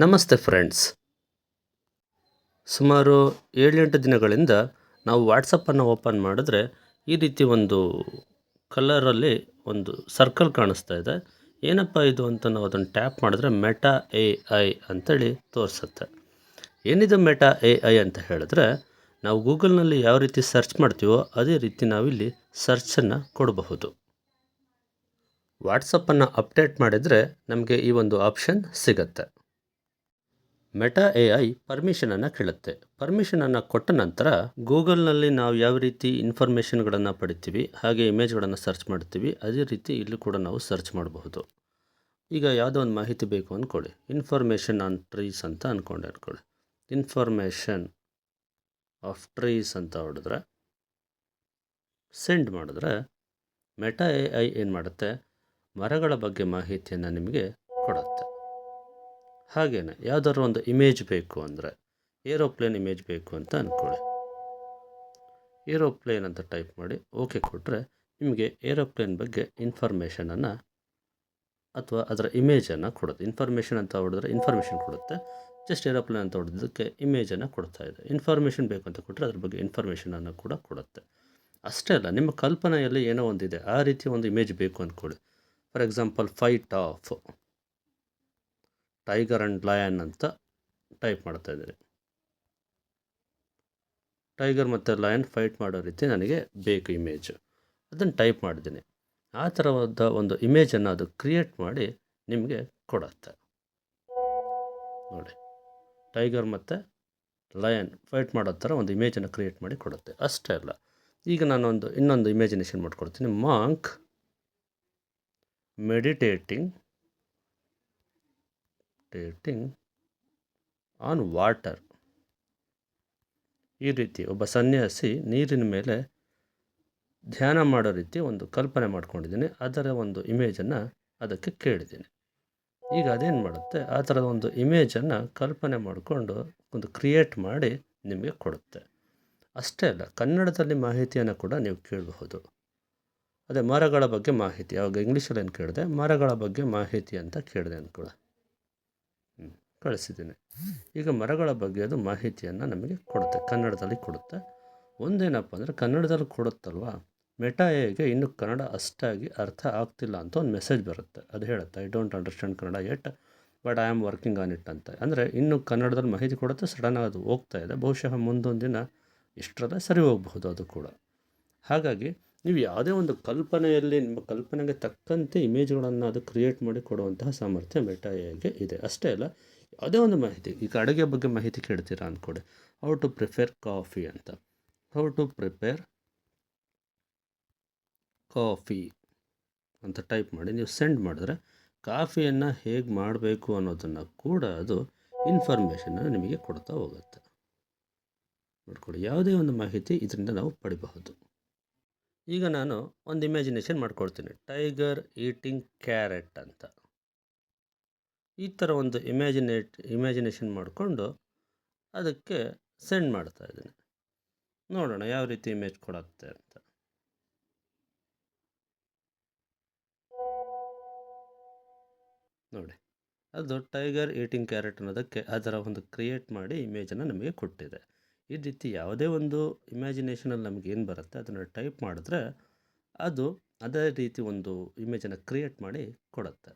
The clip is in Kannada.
ನಮಸ್ತೆ ಫ್ರೆಂಡ್ಸ್. ಸುಮಾರು ಏಳೆಂಟು ದಿನಗಳಿಂದ ನಾವು ವಾಟ್ಸಪ್ಪನ್ನು ಓಪನ್ ಮಾಡಿದ್ರೆ ಈ ರೀತಿ ಒಂದು ಕಲರಲ್ಲಿ ಒಂದು ಸರ್ಕಲ್ ಕಾಣಿಸ್ತಾ ಇದೆ. ಏನಪ್ಪ ಇದು ಅಂತ ನಾವು ಅದನ್ನು ಟ್ಯಾಪ್ ಮಾಡಿದ್ರೆ ಮೆಟಾ ಎ ಐ ಅಂತೇಳಿ ತೋರಿಸುತ್ತೆ. ಏನಿದು ಮೆಟಾ ಎ ಐ ಅಂತ ಹೇಳಿದ್ರೆ ನಾವು ಗೂಗಲ್ನಲ್ಲಿ ಯಾವ ರೀತಿ ಸರ್ಚ್ ಮಾಡ್ತೀವೋ ಅದೇ ರೀತಿ ನಾವಿಲ್ಲಿ ಸರ್ಚನ್ನು ಕೊಡಬಹುದು. ವಾಟ್ಸಪ್ಪನ್ನು ಅಪ್ಡೇಟ್ ಮಾಡಿದರೆ ನಮಗೆ ಈ ಒಂದು ಆಪ್ಷನ್ ಸಿಗತ್ತೆ. ಮೆಟಾ ಎ ಐ ಪರ್ಮಿಷನನ್ನು ಕೇಳುತ್ತೆ. ಪರ್ಮಿಷನನ್ನು ಕೊಟ್ಟ ನಂತರ ಗೂಗಲ್ನಲ್ಲಿ ನಾವು ಯಾವ ರೀತಿ ಇನ್ಫಾರ್ಮೇಷನ್ಗಳನ್ನು ಪಡಿತೀವಿ, ಹಾಗೆ ಇಮೇಜ್ಗಳನ್ನು ಸರ್ಚ್ ಮಾಡ್ತೀವಿ, ಅದೇ ರೀತಿ ಇಲ್ಲಿ ಕೂಡ ನಾವು ಸರ್ಚ್ ಮಾಡಬಹುದು. ಈಗ ಯಾವುದೋ ಒಂದು ಮಾಹಿತಿ ಬೇಕು ಅಂದ್ಕೊಳ್ಳಿ ಇನ್ಫಾರ್ಮೇಷನ್ ಆನ್ ಟ್ರೀಸ್ ಅಂತ ಅಂದ್ಕೊಂಡೆ ಅಂದ್ಕೊಳ್ಳಿ ಇನ್ಫಾರ್ಮೇಷನ್ ಆಫ್ ಟ್ರೀಸ್ ಅಂತ ಹೊಡೆದ್ರೆ, ಸೆಂಡ್ ಮಾಡಿದ್ರೆ ಮೆಟಾ ಎ ಐ ಏನು ಮಾಡುತ್ತೆ? ಮರಗಳ ಬಗ್ಗೆ ಮಾಹಿತಿಯನ್ನು ನಿಮಗೆ ಹಾಗೆಯೇ ಯಾವ್ದಾದ್ರು ಒಂದು ಇಮೇಜ್ ಬೇಕು ಅಂದರೆ ಏರೋಪ್ಲೇನ್ ಇಮೇಜ್ ಬೇಕು ಅಂತ ಅಂದ್ಕೊಳ್ಳಿ ಏರೋಪ್ಲೇನ್ ಅಂತ ಟೈಪ್ ಮಾಡಿ ಓಕೆ ಕೊಟ್ಟರೆ ನಿಮಗೆ ಏರೋಪ್ಲೇನ್ ಬಗ್ಗೆ ಇನ್ಫಾರ್ಮೇಷನನ್ನು ಅಥವಾ ಅದರ ಇಮೇಜನ್ನು ಕೊಡುತ್ತೆ. ಇನ್ಫಾರ್ಮೇಷನ್ ಅಂತ ಹೊಡೆದ್ರೆ ಇನ್ಫಾರ್ಮೇಷನ್ ಕೊಡುತ್ತೆ. ಜಸ್ಟ್ ಏರೋಪ್ಲೇನ್ ಅಂತ ಹೊಡೆದಕ್ಕೆ ಇಮೇಜನ್ನು ಕೊಡ್ತಾ ಇದೆ. ಇನ್ಫಾರ್ಮೇಷನ್ ಬೇಕು ಅಂತ ಕೊಟ್ಟರೆ ಅದ್ರ ಬಗ್ಗೆ ಇನ್ಫಾರ್ಮೇಷನನ್ನು ಕೂಡ ಕೊಡುತ್ತೆ. ಅಷ್ಟೇ ಅಲ್ಲ, ನಿಮ್ಮ ಕಲ್ಪನೆಯಲ್ಲಿ ಏನೋ ಒಂದಿದೆ. ಆ ರೀತಿ ಒಂದು ಇಮೇಜ್ ಬೇಕು ಅಂದ್ಕೊಳ್ಳಿ for example fight of tiger and lion ಅಂತ ಟೈಪ್ ಮಾಡ್ತಾ ಇದ್ದೀರಿ. ಟೈಗರ್ ಮತ್ತು ಲಯನ್ ಫೈಟ್ ಮಾಡೋ ರೀತಿ ನನಗೆ ಬೇಕು ಇಮೇಜ್ ಅದನ್ನು ಟೈಪ್ ಮಾಡಿದ್ದೀನಿ. ಆ ಥರವಾದ ಒಂದು ಇಮೇಜನ್ನು ಅದು ಕ್ರಿಯೇಟ್ ಮಾಡಿ ನಿಮಗೆ ಕೊಡುತ್ತೆ. ನೋಡಿ. ಟೈಗರ್ ಮತ್ತು ಲಯನ್ ಫೈಟ್ ಮಾಡೋ ಥರ ಒಂದು ಇಮೇಜನ್ನು ಕ್ರಿಯೇಟ್ ಮಾಡಿ ಕೊಡುತ್ತೆ. ಅಷ್ಟೇ ಅಲ್ಲ. ಈಗ ನಾನೊಂದು ಇನ್ನೊಂದು ಇಮೇಜಿನೇಷನ್ ಮಾಡ್ಕೊಡ್ತೀನಿ. Monk meditating dating on water ಈ ರೀತಿ ಒಬ್ಬ ಸನ್ಯಾಸಿ ನೀರಿನ ಮೇಲೆ ಧ್ಯಾನ ಮಾಡೋ ರೀತಿ ಒಂದು ಕಲ್ಪನೆ ಮಾಡ್ಕೊಂಡಿದ್ದೀನಿ. ಅದರ ಒಂದು ಇಮೇಜನ್ನು ಅದಕ್ಕೆ ಕೇಳಿದ್ದೀನಿ. ಈಗ ಅದೇನು ಮಾಡುತ್ತೆ? ಆ ಥರದ ಒಂದು ಇಮೇಜನ್ನು ಕಲ್ಪನೆ ಮಾಡಿಕೊಂಡು ಒಂದು ಕ್ರಿಯೇಟ್ ಮಾಡಿ ನಿಮಗೆ ಕೊಡುತ್ತೆ. ಅಷ್ಟೇ ಅಲ್ಲ, ಕನ್ನಡದಲ್ಲಿ ಮಾಹಿತಿಯನ್ನು ಕೂಡ ನೀವು ಕೇಳಬಹುದು. ಅದೇ ಮರಗಳ ಬಗ್ಗೆ ಮಾಹಿತಿ. ಅವಾಗ ಇಂಗ್ಲೀಷಲ್ಲಿ ಏನು ಕೇಳಿದೆ? ಮರಗಳ ಬಗ್ಗೆ ಮಾಹಿತಿ ಅಂತ ಕೇಳಿದೆ ಅಂದ್ಕೊಳ್ಳ ಕಳಿಸಿದ್ದೀನಿ. ಈಗ ಮರಗಳ ಬಗ್ಗೆ ಅದು ಮಾಹಿತಿಯನ್ನು ನಮಗೆ ಕೊಡುತ್ತೆ, ಕನ್ನಡದಲ್ಲಿ ಕೊಡುತ್ತೆ. ಒಂದೇನಪ್ಪ ಅಂದರೆ ಕನ್ನಡದಲ್ಲಿ ಕೊಡುತ್ತಲ್ವ? ಮೆಟಾ ಎಗೆ ಇನ್ನು ಕನ್ನಡ ಅಷ್ಟಾಗಿ ಅರ್ಥ ಆಗ್ತಿಲ್ಲ ಅಂತ ಒಂದು ಮೆಸೇಜ್ ಬರುತ್ತೆ. ಅದು ಹೇಳುತ್ತೆ I don't understand Kannada yet but I am working on it ಅಂತ. ಅಂದರೆ ಇನ್ನು ಕನ್ನಡದಲ್ಲಿ ಮಾಹಿತಿ ಕೊಡುತ್ತೆ ಸಡನ್ನಾಗಿ ಅದು ಹೋಗ್ತಾ ಇದೆ. ಬಹುಶಃ ಮುಂದೊಂದು ದಿನ ಇಷ್ಟರಲ್ಲೇ ಸರಿ ಹೋಗಬಹುದು ಅದು ಕೂಡ. ಹಾಗಾಗಿ ನೀವು ಯಾವುದೇ ಒಂದು ಕಲ್ಪನೆಯಲ್ಲಿ ನಿಮ್ಮ ಕಲ್ಪನೆಗೆ ತಕ್ಕಂತೆ ಇಮೇಜ್ಗಳನ್ನು ಅದು ಕ್ರಿಯೇಟ್ ಮಾಡಿ ಕೊಡುವಂತಹ ಸಾಮರ್ಥ್ಯ ಮೆಟಾ ಇದೆ. ಅಷ್ಟೇ ಅಲ್ಲ, ಯಾವುದೇ ಒಂದು ಮಾಹಿತಿ ಈಗ ಅಡುಗೆ ಬಗ್ಗೆ ಮಾಹಿತಿ ಕೇಳ್ತೀರಾ ಅಂದ್ಕೊಡಿ ಹೌ ಟು ಪ್ರಿಪೇರ್ ಕಾಫಿ ಅಂತ. ಹೌ ಟು ಪ್ರಿಪೇರ್ ಕಾಫಿ ಅಂತ ಟೈಪ್ ಮಾಡಿ ನೀವು ಸೆಂಡ್ ಮಾಡಿದ್ರೆ ಕಾಫಿಯನ್ನು ಹೇಗೆ ಮಾಡಬೇಕು ಅನ್ನೋದನ್ನು ಕೂಡ ಅದು ಇನ್ಫಾರ್ಮೇಷನ್ನ ನಿಮಗೆ ಕೊಡ್ತಾ ಹೋಗುತ್ತೆ. ನೋಡ್ಕೊಳ್ಳಿ ಯಾವುದೇ ಒಂದು ಮಾಹಿತಿ ಇದರಿಂದ ನಾವು ಪಡಿಬಹುದು. ಈಗ ನಾನು ಒಂದು ಇಮ್ಯಾಜಿನೇಷನ್ ಮಾಡ್ಕೊಳ್ತೀನಿ. ಟೈಗರ್ ಈಟಿಂಗ್ ಕ್ಯಾರೆಟ್ ಅಂತ. ಈ ಥರ ಒಂದು ಇಮ್ಯಾಜಿನೇಟ್ ಇಮ್ಯಾಜಿನೇಷನ್ ಮಾಡಿಕೊಂಡು ಅದಕ್ಕೆ ಸೆಂಡ್ ಮಾಡ್ತಾ ಇದ್ದೀನಿ. ನೋಡೋಣ ಯಾವ ರೀತಿ ಇಮೇಜ್ ಕೊಡುತ್ತೆ ಅಂತ. ನೋಡಿ, ಅದು ಟೈಗರ್ ಈಟಿಂಗ್ ಕ್ಯಾರೆಟ್ ಅನ್ನೋದಕ್ಕೆ ಅದರ ಒಂದು ಕ್ರಿಯೇಟ್ ಮಾಡಿ ಇಮೇಜನ್ನು ನಮಗೆ ಕೊಟ್ಟಿದೆ. ಈ ರೀತಿ ಯಾವುದೇ ಒಂದು ಇಮ್ಯಾಜಿನೇಷನಲ್ಲಿ ಏನು ಬರುತ್ತೆ, ಅದನ್ನು ಟೈಪ್ ಮಾಡಿದ್ರೆ ಅದು ಅದೇ ರೀತಿ ಒಂದು ಇಮೇಜನ್ನು ಕ್ರಿಯೇಟ್ ಮಾಡಿ ಕೊಡುತ್ತೆ.